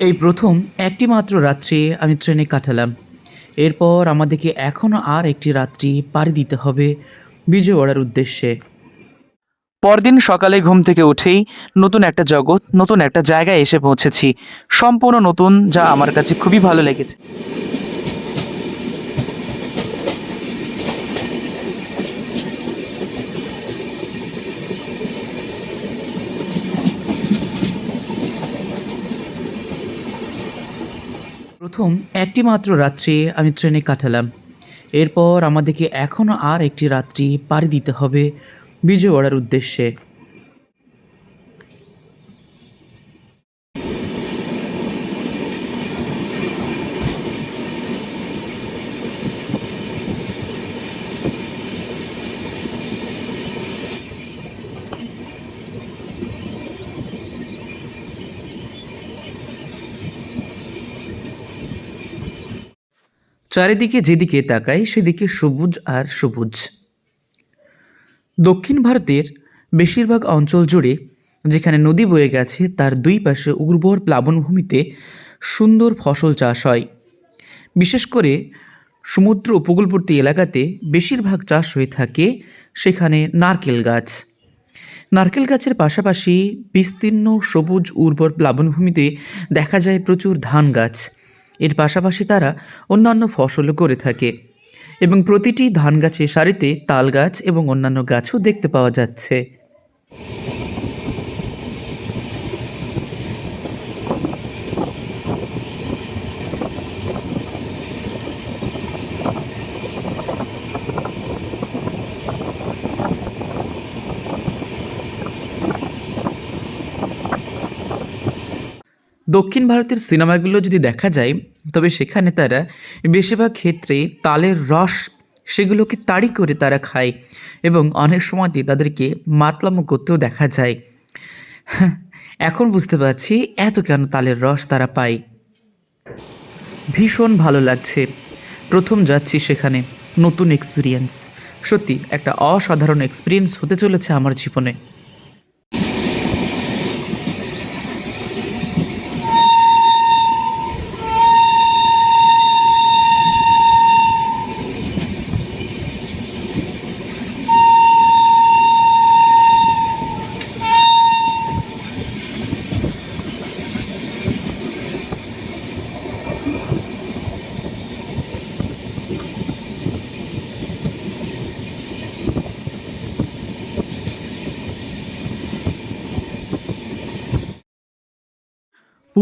এই প্রথম একটি মাত্র রাত্রি আমি ট্রেনে কাটালাম। এরপর আমাদেরকে এখনও আর একটি রাত্রি পাড়ি দিতে হবে বিজয়ওয়াড়ার উদ্দেশ্যে। পরদিন সকালে ঘুম থেকে উঠেই নতুন একটা জগৎ, নতুন একটা জায়গায় এসে পৌঁছেছি। সম্পূর্ণ নতুন, যা আমার কাছে খুবই ভালো লেগেছে। প্রথম একটি মাত্র রাত্রি আমি ট্রেনে কাটালাম। এরপর আমাদেরকে এখনও আর একটি রাত্রি পাড়ি দিতে হবে বিজয়ওয়াড়ার উদ্দেশ্যে। চারিদিকে যেদিকে তাকাই, সেদিকে সবুজ আর সবুজ। দক্ষিণ ভারতের বেশিরভাগ অঞ্চল জুড়ে, যেখানে নদী বয়ে গেছে, তার দুই পাশে উর্বর প্লাবনভূমিতে সুন্দর ফসল চাষ হয়। বিশেষ করে সমুদ্র উপকূলবর্তী এলাকাতে বেশিরভাগ চাষ হয়ে থাকে সেখানে নারকেল গাছ। নারকেল গাছের পাশাপাশি বিস্তীর্ণ সবুজ উর্বর প্লাবনভূমিতে দেখা যায় প্রচুর ধান গাছ। এর পাশাপাশি তারা অন্যান্য ফসলও করে থাকে। এবং প্রতিটি ধান গাছের সারিতে তাল গাছ এবং অন্যান্য গাছও দেখতে পাওয়া যাচ্ছে। দক্ষিণ ভারতের সিনেমাগুলো যদি দেখা যায় তবে সেখানে তারা বেশিরভাগ ক্ষেত্রে তালের রস সেগুলোকে তাড়ি করে তারা খায় এবং অনেক সময়তে তাদেরকে মাতলামো করতেও দেখা যায়। হ্যাঁ, এখন বুঝতে পারছি এত কেন তালের রস তারা পায়। ভীষণ ভালো লাগছে। প্রথম যাচ্ছি সেখানে নতুন এক্সপিরিয়েন্স সত্যি একটা অসাধারণ এক্সপিরিয়েন্স হতে চলেছে আমার জীবনে।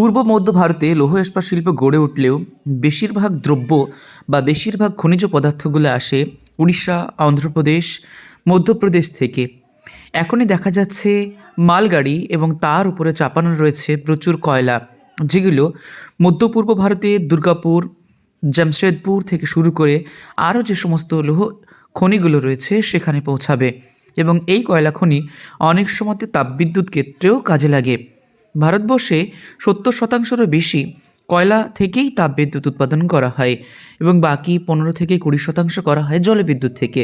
পূর্ব মধ্য ভারতে লৌহ ইস্পাত শিল্প গড়ে উঠলেও বেশিরভাগ দ্রব্য বা বেশিরভাগ খনিজ পদার্থগুলো আসে উড়িষ্যা, অন্ধ্রপ্রদেশ, মধ্যপ্রদেশ থেকে। এখনই দেখা যাচ্ছে মালগাড়ি এবং তার উপরে চাপানো রয়েছে প্রচুর কয়লা, যেগুলো মধ্যপূর্ব ভারতে দুর্গাপুর, জামশেদপুর থেকে শুরু করে আরও যে সমস্ত লৌহ খনিগুলো রয়েছে সেখানে পৌঁছাবে এবং এই কয়লা খনি অনেক সময়তে তাপবিদ্যুৎ ক্ষেত্রেও কাজে লাগে। ভারতবর্ষে সত্তর শতাংশেরও বেশি কয়লা থেকেই তাপবিদ্যুৎ উৎপাদন করা হয় এবং বাকি পনেরো থেকে কুড়ি শতাংশ করা হয় জলবিদ্যুৎ থেকে।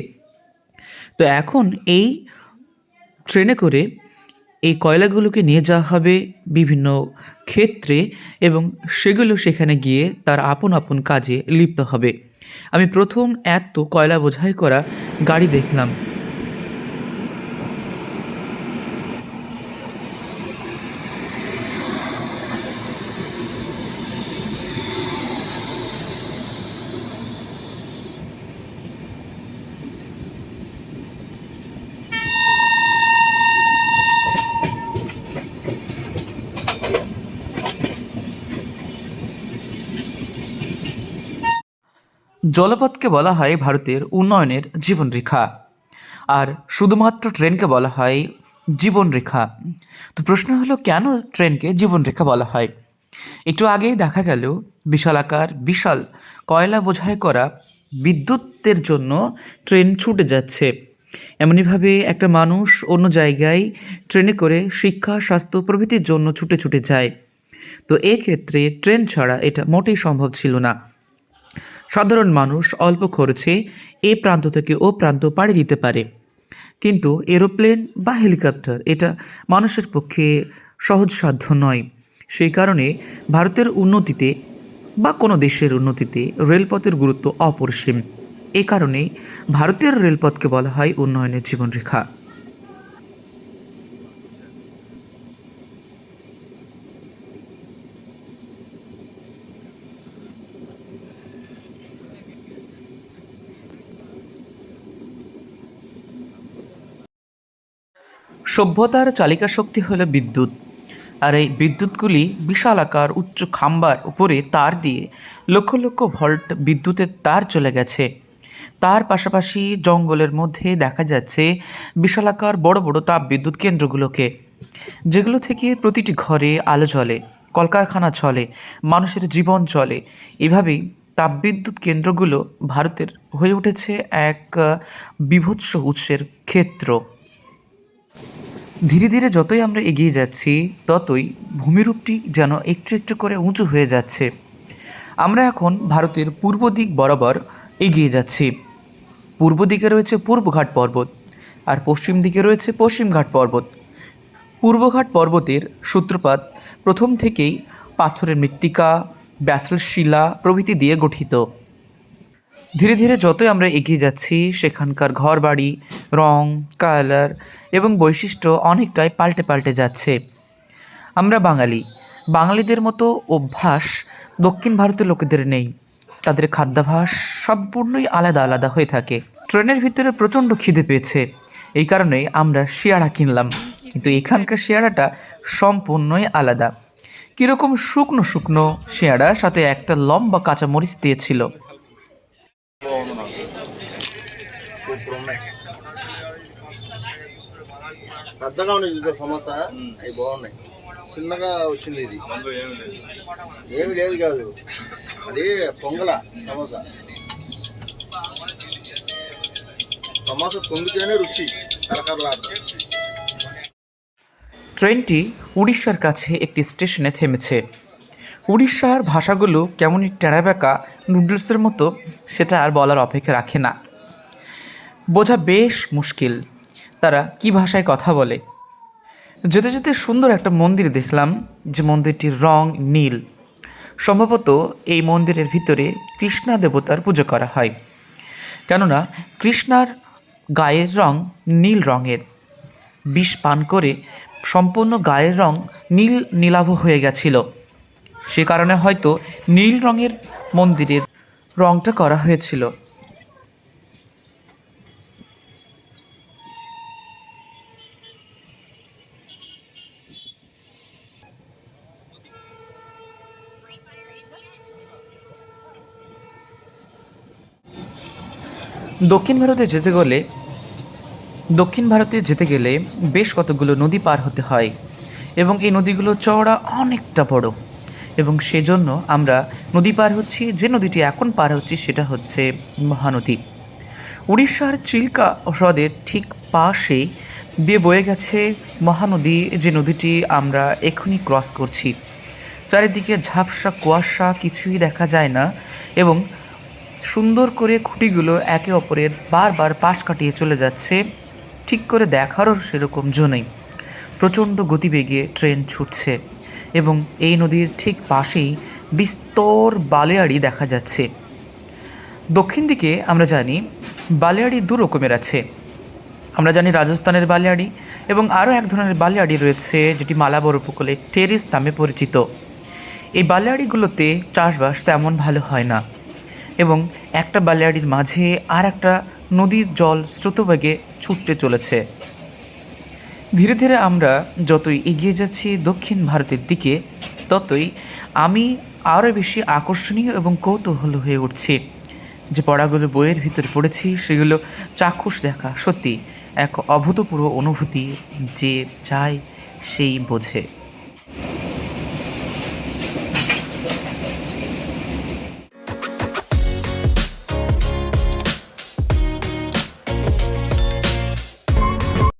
তো এখন এই ট্রেনে করে এই কয়লাগুলোকে নিয়ে যাওয়া হবে বিভিন্ন ক্ষেত্রে এবং সেগুলো সেখানে গিয়ে তার আপন আপন কাজে লিপ্ত হবে। আমি প্রথম এত কয়লা বোঝাই করা গাড়ি দেখলাম। জলপথকে বলা হয় ভারতের উন্নয়নের জীবনরেখা। আর শুধুমাত্র ট্রেনকে বলা হয় জীবনরেখা। তো প্রশ্ন হলো, কেন ট্রেনকে জীবনরেখা বলা হয়? একটু আগেই দেখা গেল বিশালাকার বিশাল কয়লা বোঝাই করা বিদ্যুতের জন্য ট্রেন ছুটে যাচ্ছে। এমনইভাবে একটা মানুষ অন্য জায়গায় ট্রেনে করে শিক্ষা, স্বাস্থ্য প্রভৃতির জন্য ছুটে ছুটে যায়। তো এক্ষেত্রে ট্রেন ছাড়া এটা মোটেই সম্ভব ছিল না। সাধারণ মানুষ অল্প খরচে এ প্রান্ত থেকে ও প্রান্ত পাড়ি দিতে পারে। কিন্তু এরোপ্লেন বা হেলিকপ্টার এটা মানুষের পক্ষে সহজসাধ্য নয়। সেই কারণে ভারতের উন্নতিতে বা কোনো দেশের উন্নতিতে রেলপথের গুরুত্ব অপরিসীম। এ কারণেই ভারতের রেলপথকে বলা হয় উন্নয়নের জীবনরেখা। সভ্যতার চালিকা শক্তি হলো বিদ্যুৎ। আর এই বিদ্যুৎগুলি বিশাল আকার, উচ্চ খাম্বার উপরে তার দিয়ে লক্ষ লক্ষ ভল্ট বিদ্যুতের তার চলে গেছে। তার পাশাপাশি জঙ্গলের মধ্যে দেখা যাচ্ছে বিশালাকার বড় বড় তাপ বিদ্যুৎ কেন্দ্রগুলোকে, যেগুলো থেকে প্রতিটি ঘরে আলো জ্বলে, কলকারখানা চলে, মানুষের জীবন চলে। এভাবেই তাপবিদ্যুৎ কেন্দ্রগুলো ভারতের হয়ে উঠেছে এক বিভৎস উৎসের ক্ষেত্র। ধীরে ধীরে যতই আমরা এগিয়ে যাচ্ছি, ততই ভূমিরূপটি যেন একটু একটু করে উঁচু হয়ে যাচ্ছে। আমরা এখন ভারতের পূর্ব দিক বরাবর এগিয়ে যাচ্ছি। পূর্ব দিকে রয়েছে পূর্বঘাট পর্বত আর পশ্চিম দিকে রয়েছে পশ্চিমঘাট পর্বত। পূর্বঘাট পর্বতের সূত্রপাত প্রথম থেকেই পাথরের মৃত্তিকা ব্যাসল শিলা প্রভৃতি দিয়ে গঠিত। ধীরে ধীরে যতই আমরা এগিয়ে যাচ্ছি, সেখানকার ঘরবাড়ি রং, কালার এবং বৈশিষ্ট্য অনেকটাই পাল্টে পাল্টে যাচ্ছে। আমরা বাঙালি। বাঙালিদের মতো অভ্যাস দক্ষিণ ভারতের লোকেদের নেই। তাদের খাদ্যাভ্যাস সম্পূর্ণই আলাদা আলাদা হয়ে থাকে। ট্রেনের ভিতরে প্রচণ্ড খিদে পেয়েছে। এই কারণে আমরা শিয়াড়া কিনলাম। কিন্তু এখানকার শিয়াড়াটা সম্পূর্ণই আলাদা। কীরকম শুকনো শুকনো শিয়াড়া, সাথে একটা লম্বা কাঁচা মরিচ দিয়েছিল। పెద్దగా ఉంది చూసారు సమోసా అవి బాగున్నాయి చిన్నగా వచ్చింది ఇది ఏమి లేదు కాదు అది పొంగల సమోసా సమోసా పొంగితేనే రుచి కరకరలాడుతుంది ট্রেনটি উড়িষ্যার কাছে একটি স্টেশনে থেমেছে উড়িষ্যার ভাষাগুলো কেমনই টেরাবেকা নুডলসের মতো সেটা আর বলার অপেক্ষা রাখে না বোঝা বেশ মুশকিল তারা কি ভাষায় কথা বলে? যেতে যেতে সুন্দর একটা মন্দির দেখলাম, যে মন্দিরটির রং নীল। সম্ভবত এই মন্দিরের ভিতরে কৃষ্ণা দেবতার পুজো করা হয়। কেননা কৃষ্ণার গায়ের রং নীল রঙের। বিষ পান করে সম্পূর্ণ গায়ের রং নীল নীলাভ হয়ে গেছিল। সে কারণে হয়তো নীল রঙের মন্দিরের রংটা করা হয়েছিল। দক্ষিণ ভারতে যেতে গেলে, দক্ষিণ ভারতে যেতে গেলে বেশ কতগুলো নদী পার হতে হয় এবং এই নদীগুলো চওড়া অনেকটা বড়। এবং সেজন্য আমরা নদী পার হচ্ছি, যে নদীটি এখন পার হচ্ছি সেটা হচ্ছে মহানদী। উড়িষ্যার চিল্কা হ্রদের ঠিক পাশে দিয়ে বয়ে গেছে মহানদী, যে নদীটি আমরা এক্ষুনি ক্রস করছি। চারিদিকে ঝাপসা কুয়াশা, কিছুই দেখা যায় না এবং সুন্দর করে খুঁটিগুলো একে অপরের বারবার পাশ কাটিয়ে চলে যাচ্ছে, ঠিক করে দেখারও সেরকম জো নেই। প্রচণ্ড গতিবেগে ট্রেন ছুটছে এবং এই নদীর ঠিক পাশেই বিস্তর বালিয়াড়ি দেখা যাচ্ছে। দক্ষিণ দিকে আমরা জানি বালিয়াড়ি দু রকমের আছে। আমরা জানি রাজস্থানের বালিয়াড়ি এবং আরও এক ধরনের বালিয়াড়ি রয়েছে যেটি মালাবর উপকূলে টেরিস নামে পরিচিত। এই বালিয়াড়িগুলোতে চাষবাস তেমন ভালো হয় না। এবং একটা বালিয়াড়ির মাঝে আর একটা নদীর জল স্রোতবেগে ছুটতে চলেছে। ধীরে ধীরে আমরা যতই এগিয়ে যাচ্ছি দক্ষিণ ভারতের দিকে, ততই আমি আরও বেশি আকর্ষণীয় এবং কৌতূহল হয়ে উঠছি। যে পড়াগুলো বইয়ের ভিতরে পড়েছি, সেগুলো চাক্ষুষ দেখা, সত্যি। এক অভূতপূর্ব অনুভূতি যে চায় সেই বোঝে।